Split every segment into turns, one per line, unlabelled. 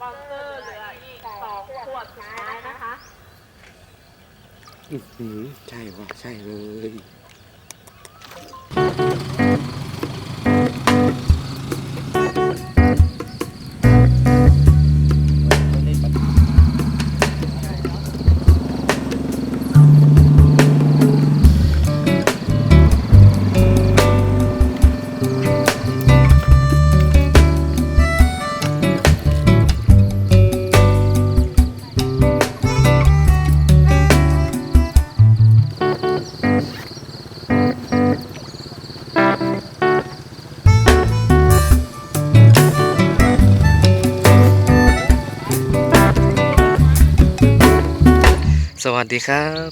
บอนเซอร์เหลืออีกสองขวดสุดท้ายนะคะ
อื้อหือใช่ว่ะใช่เลย วัสดีครับ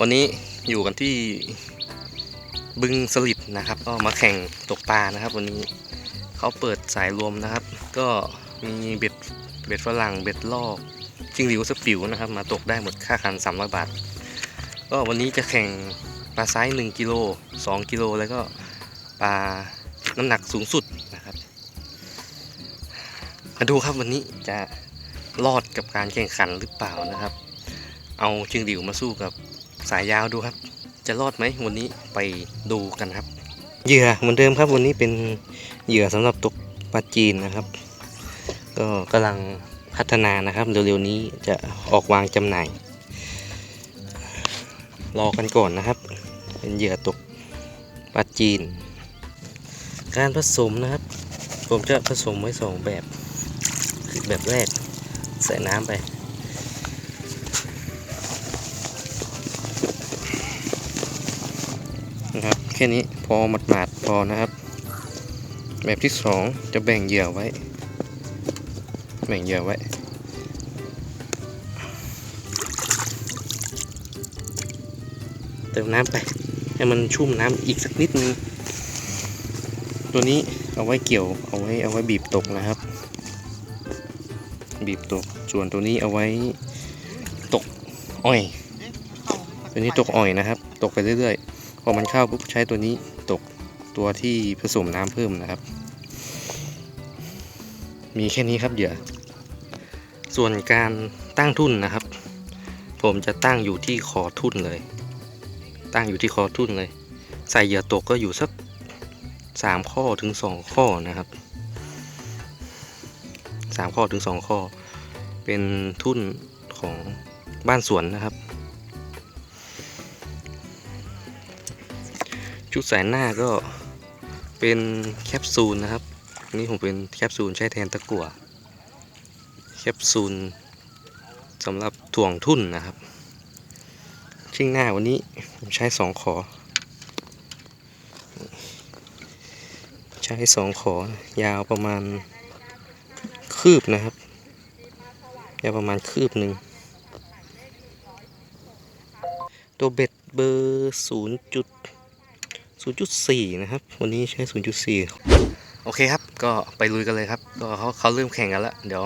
วันนี้อยู่กันที่บึงสลิดนะครับ ก็มาแข่งตกปลานะครับ วันนี้เขาเปิดสายรวมนะครับ ก็มีเบ็ดเบ็ดฝรั่งเบ็ดลอกจิงหลิวสปิวนะครับ มาตกได้หมดค่าคัน300บาท ก็วันนี้จะแข่งปลาไซส์1กิโล2กิโลแล้วก็ปลาน้ำหนักสูงสุดนะครับมาดูครับวันนี้จะรอดกับการแข่งขันหรือเปล่านะครับ เอาจิงหลิวมาสู้กับสายยาวดูครับ จะรอดไหมวันนี้ไปดูกันครับ เหยื่อเหมือนเดิมครับวันนี้เป็นเหยื่อสำหรับตกปลาจีนนะครับ ก็กำลังพัฒนานะครับเร็วๆนี้จะออกวางจำหน่าย รอกันก่อนนะครับ เป็นเหยื่อตกปลาจีน การผสมนะครับ ผมจะผสมไว้สองแบบ คือแบบแรกใส่น้ำไป แค่นี้พอหมาดๆพอนะครับ แบบที่สองจะแบ่งเหยื่อไว้ แบ่งเหยื่อไว้เติมน้ำไป ให้มันชุ่มน้ำอีกสักนิดนึงตัวนี้เอาไว้เกี่ยวเอาไว้เอาไว้บีบตกนะครับ บีบตกส่วนตัวนี้เอาไว้ตกอ้อยตัวนี้ตกอ่อยนะครับ ตกไปเรื่อยๆ พอมันเข้าปุ๊บใช้ตัวนี้ตกตัวที่ผสมน้ำเพิ่มนะครับ มีแค่นี้ครับเหยื่อ ส่วนการตั้งทุ่นนะครับ ผมจะตั้งอยู่ที่คอทุ่นเลย ตั้งอยู่ที่คอทุ่นเลย ใส่เหยื่อตกก็อยู่สักสามข้อถึงสองข้อนะครับสามข้อถึงสองข้อ เป็นทุ่นของบ้านสวนนะครับ ชุดสายหน้าก็เป็นแคปซูลนะครับ นี่ผมเป็นแคปซูลใช้แทนตะกั่วแคปซูลสำหรับถ่วงทุ่นนะครับ ชิ่งหน้าวันนี้ผมใช้สองขอ ใช้สองขอยาวประมาณคืบนะครับ ยาวประมาณคืบหนึ่ง ตัวเบ็ดเบอร์ศูนย์จุด 0.4 นะครับ วันนี้ใช้ 0.4 โอเคครับ ก็ไปลุยกันเลยครับ ก็เขาเขาเริ่มแข่งกันแล้ว เดี๋ยว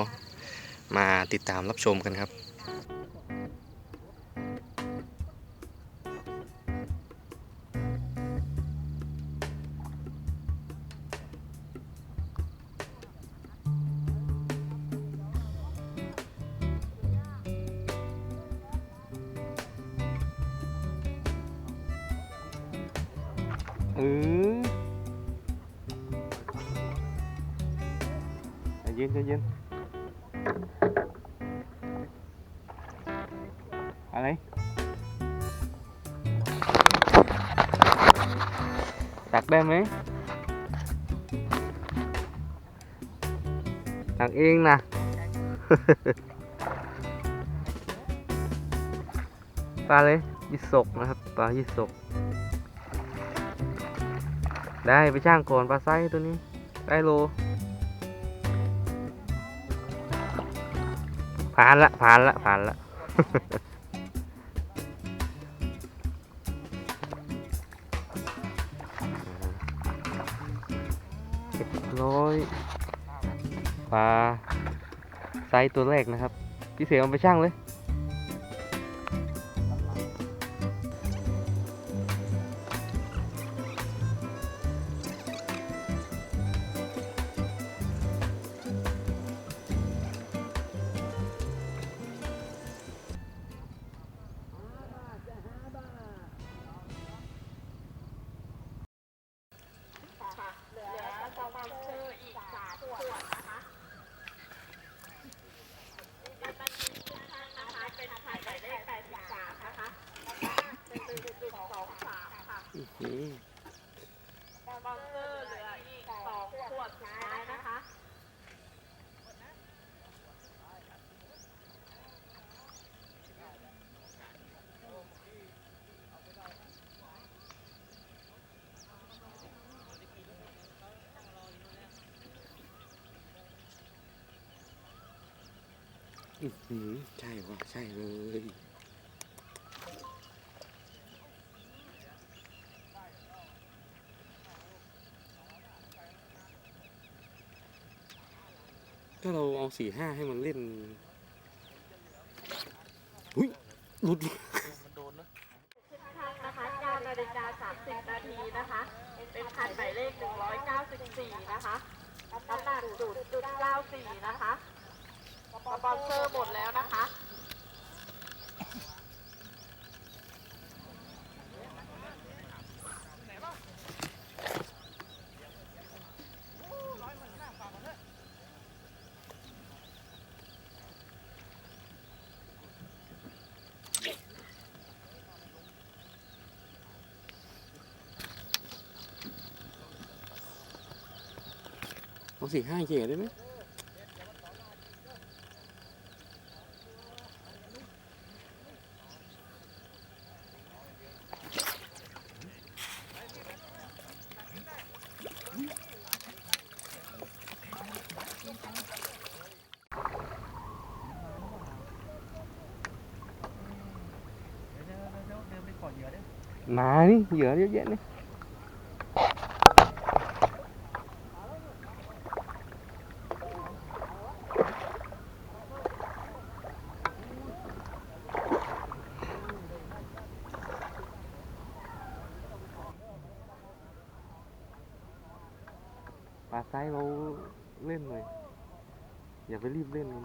มาติดตามรับชมกันครับ อะไร ตักได้ไหมตักเองนะ ปลาเลยยิสกนะครับ ปลายิสก ได้ไปช่างก่อนปลาไซตัวนี้ ได้โล ผ่านละ ผ่านละ ผ่านละ ปลาไซส์ตัวแรกนะครับ พี่เสือเอาไปช่างเลย อื้อหือใช่ว่ะใช่เลยถ้าเราเอาสี่ห้าให้มันเล่นหุ้ยหลุด
ทางนะคะ9นาฬิกา30 นาทีนะคะ เป็นคันหมายเลข 194 นะคะน้ำหนัก0.94 นะคะ สปอนเซอร์หมดแล้วนะคะ
เอาสี่ห้าเยได้ไหม มานี่เหยื่อเยอะแยะนี่ปลาไซส์เราเล่นเลยอย่าไปรีบเล่นมัน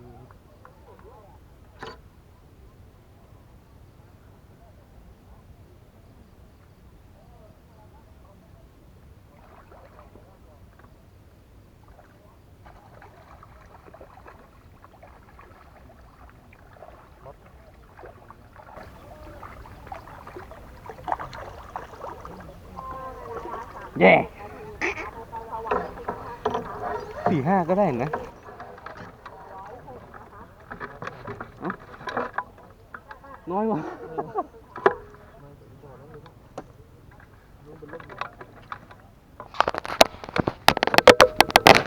แย่สี่ห้าก็ได้นะน้อยว่ะ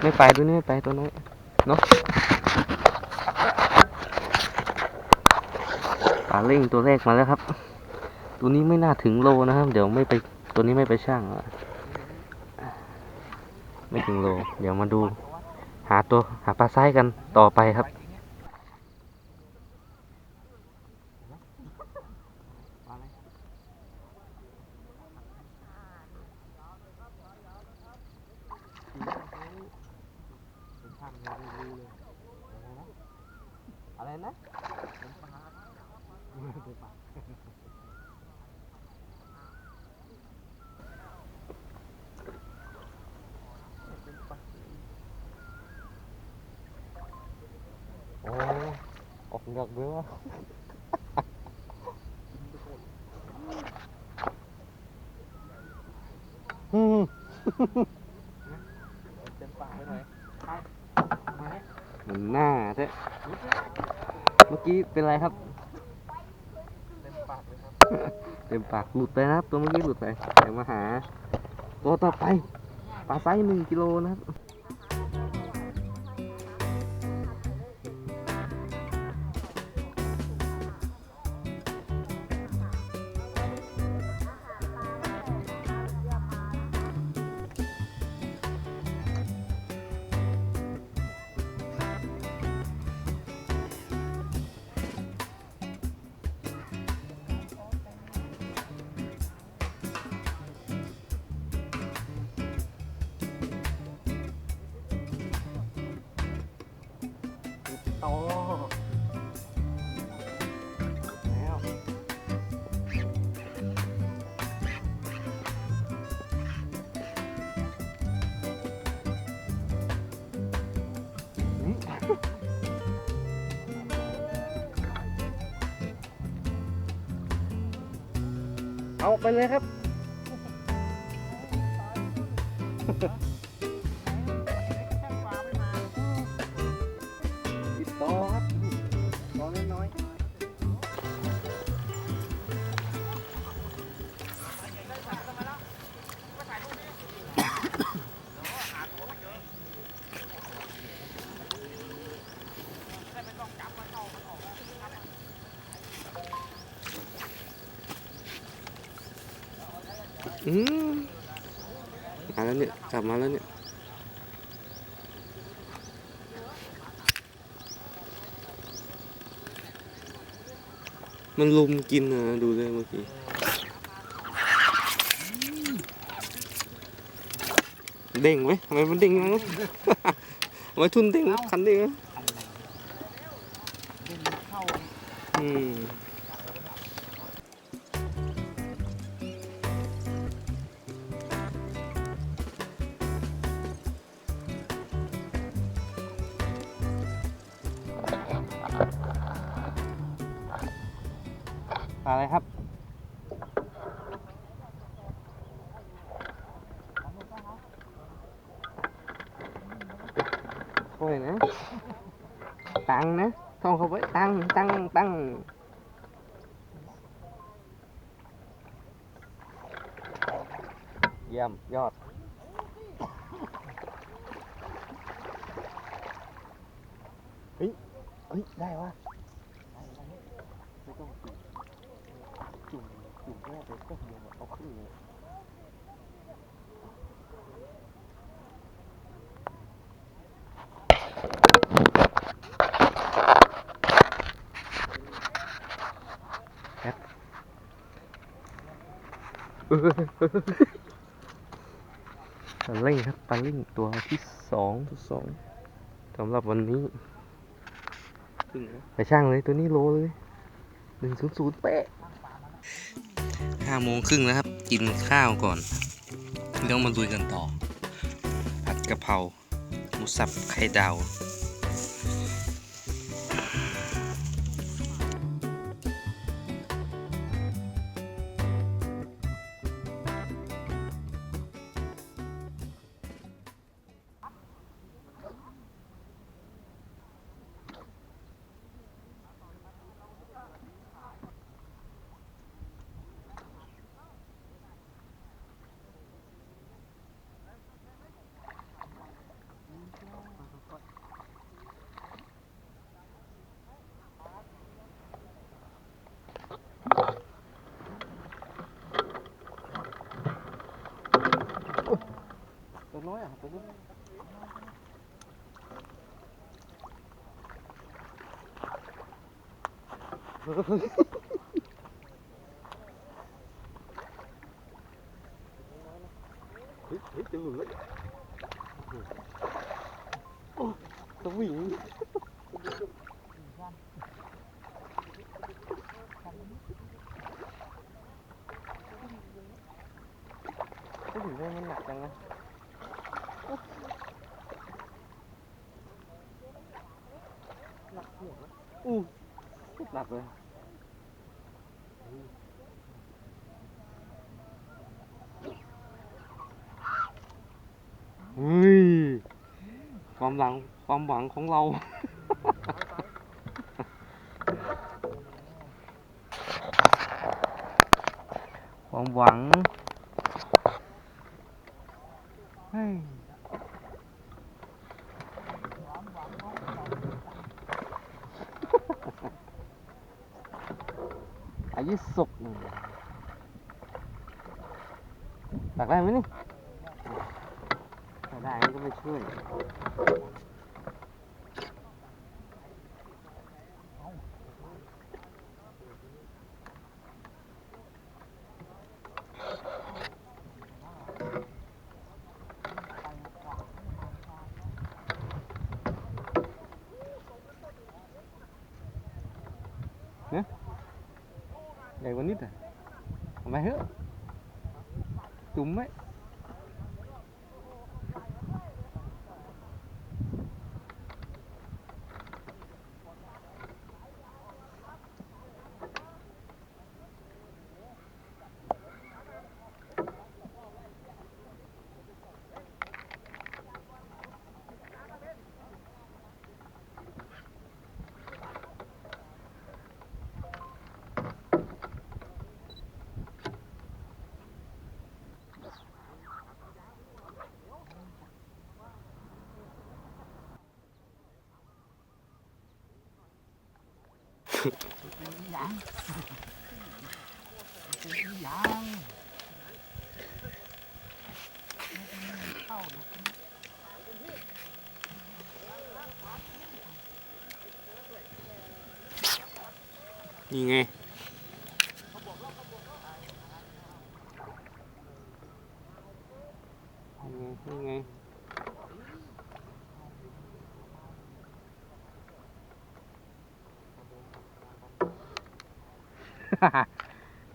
ไม่ไปตัวนี้ไม่ไปตัวน้อยเนาะปลาเล่งตัวแรกมาแล้วครับ ตัวนี้ไม่น่าถึงโลนะครับ เดี๋ยวไม่ไปตัวนี้ไม่ไปช่างอะ ไม่ถึงโล เดี๋ยวมาดู หาตัวหาปลาไซส์กันต่อไปครับ อะไรนะ โอ้ ออกเหงือกด้วยวะอืมมันหน้าใช่เมื่อกี้เป็นไรครับ เต็มปากเลยครับเต็มปากหลุดไปนะครับ ตัวเมื่อกี้หลุดไปเดี๋ยวมาหา ตัวต่อไปปลาไซส์หนึ่งกิโลนะครับ เอาไปเลยครับ อืมมาแล้วเนี่ยจับมาแล้วเนี่ยมันลุมกินนะดูเลยเมื่อกี้เด้งไหมทำไมมันเด้งงั้นทำไมทุนเด้งคันเด้งอะอืม ปลาอะไรครับค่อยนะ ตังนะท่องเขาไว้ตังตังตังเยี่ยม ยอดเฮ้ยเฮ้ย ได้วะไม่ต้องจุ่มจุ่มจุ่ มแค่ไปก็เดียวอะเอาขึ้นเลยปลาเล่งครับปลาเล่งตัวที่สองที่สองสำหรับวันนี้ไปช่างเลยตัวนี้โลเลยหนึ่งศูนย์ศูนย์เป๊ะ
ห้าโมงครึ่งแล้วครับ กินข้าวก่อนแล้วมาดูยกันต่อผัดกะเพราหมูสับไข่ดาว
ตัวน้อยอะตัวน้อยเฮ้ยเฮ้ยจะหลุดแล้วโอ้ตัววิ่งตัววิ่งมันหนักจังนะ อู้หนักเลยเฮ้ย ความหลังความหวังของเรา ความหวัง เฮ้ย อายุสุกตักได้ไหมนี่ถ้าได้มันก็ไม่ช่วย ใหญ่กว่านิดอะทำไมเหอะจุ่มไหม nhìn nghe.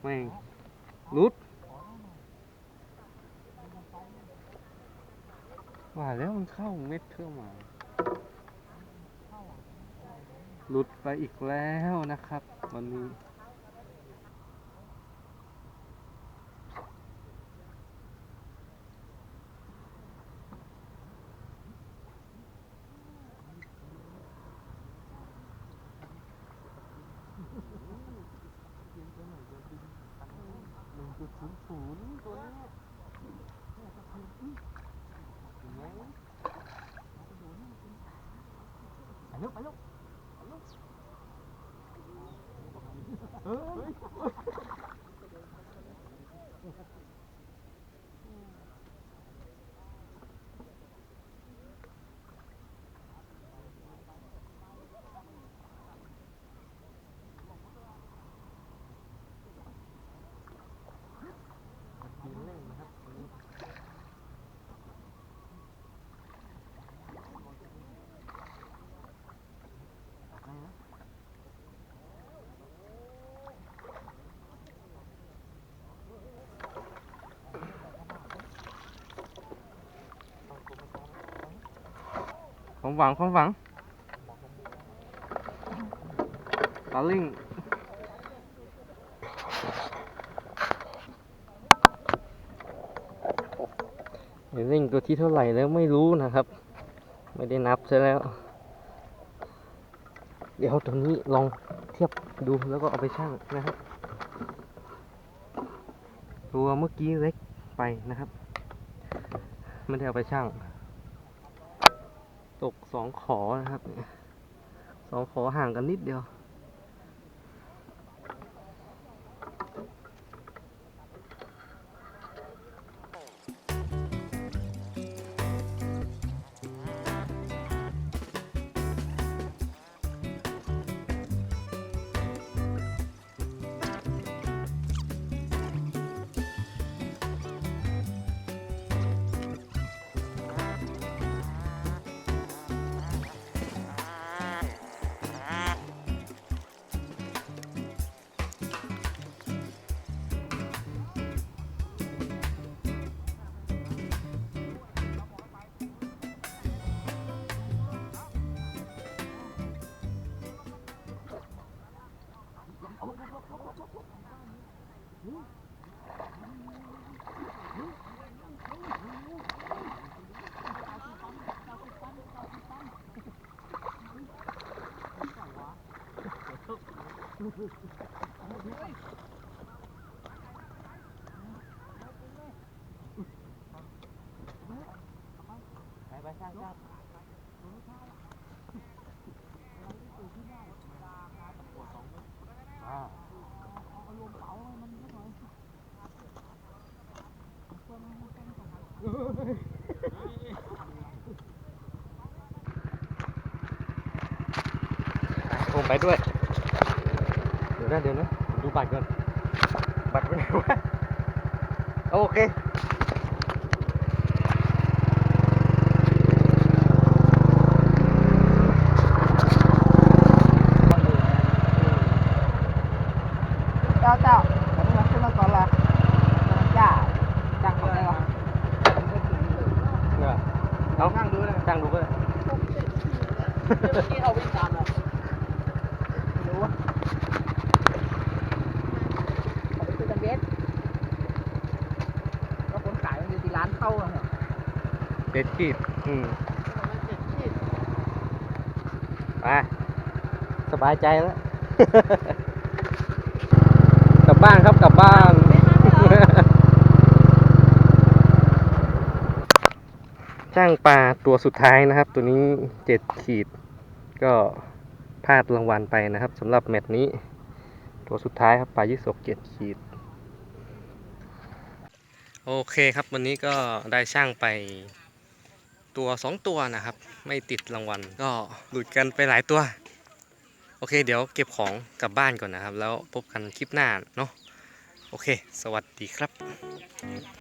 แม่งรุดว่าแล้วมันเข้าเม็ดเข้ามาหลุดไปอีกแล้วนะครับ วันนี้ Palo, palo. ความหวังความหวังตาลิงเดี๋ยวลิงตัวที่เท่าไหร่แล้วไม่รู้นะครับ ไม่ได้นับซะแล้ว เดี๋ยวตัวนี้ลองเทียบดูแล้วก็เอาไปชั่งนะครับ ตัวเมื่อกี้เล็กไปนะครับ ไม่ได้เอาไปชั่ง ตกสองขอนะครับสองขอห่างกันนิดเดียว ไปด้วยเดี๋ ยวนะเดี๋ยวนะดูบัตรก่อนบัตรไปไหนวะโอเค
เจ้าเจ้าผมมาขึ้นมาก่อนละจ้าจ้างเขาได้หรอ
เนี่ยเอาช่างดูเลยช่างดูก็ได้
ที่เอาวิ่งตามเลยรู้ว่าเขาไปซื้อกันเบสก็คนขายมันอยู่ที่ร้าน เข้าอะเหรอ
เจ็ดขีดอืมไปสบายใจแล้ว กลับบ้านครับกลับบ้านช่างปลาตัวสุดท้ายนะครับ ตัวนี้เจ็ดขีด ก็พลาดรางวัลไปนะครับสำหรับแมตช์นี้ ตัวสุดท้ายครับปลายี่สกเจ็ดขีด โอเคครับวันนี้ก็ได้ช่างไปตัวสองตัวนะครับ ไม่ติดรางวัลก็หลุดกันไปหลายตัว โอเค เดี๋ยวเก็บของกลับบ้านก่อนนะครับ แล้วพบกันคลิปหน้าเนาะโอเค สวัสดีครับ